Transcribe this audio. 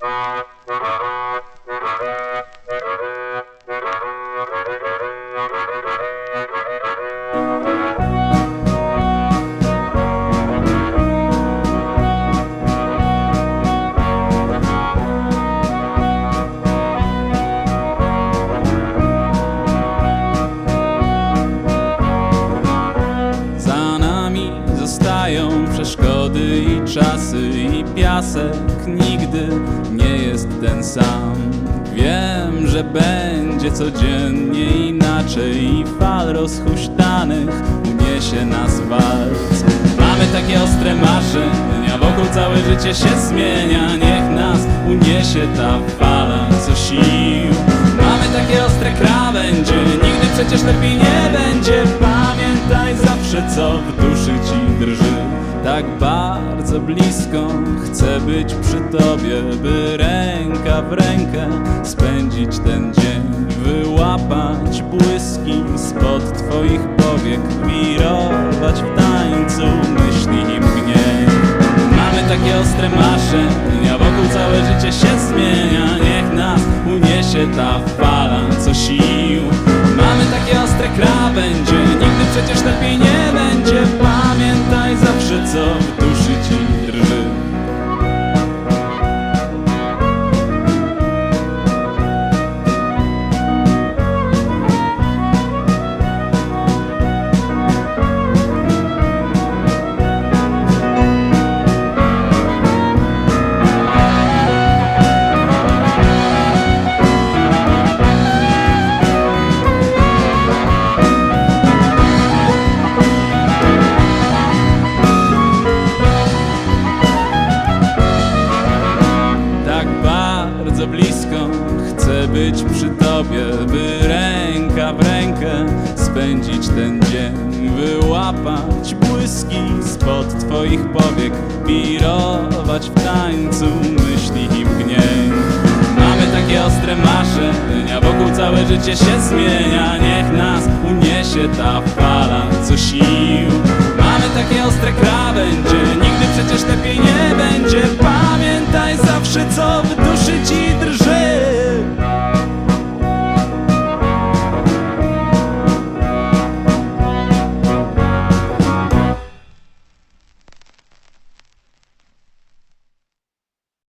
Uh... piasek nigdy nie jest ten sam. Wiem, że będzie codziennie inaczej i fal rozhuśtanych uniesie nas walc. Mamy takie ostre marzenia, wokół całe życie się zmienia. Niech nas uniesie ta fala, co sił. Mamy takie ostre krawędzie, nigdy przecież lepiej nie będzie. Pamiętaj zawsze, co w duszy ci drży. Tak bardzo blisko chcę być przy tobie, by ręka w rękę spędzić ten dzień. Wyłapać błyski spod twoich powiek, wirować w tańcu myśli i mgnień. Mamy takie ostre marzenia, wokół całe życie się zmienia Niech nas uniesie ta fala, co sił Mamy takie ostre krawędzie, nigdy przecież lepiej nie będzie zawsze, być przy tobie, by ręka w rękę spędzić ten dzień Wyłapać błyski spod twoich powiek Wirować w tańcu myśli i mgnień. Mamy takie ostre marzenia, wokół całe życie się zmienia. Niech nas uniesie ta fala, co sił. Mamy takie ostre krawędzie, nigdy przecież lepiej nie będzie. Pamiętaj zawsze, co w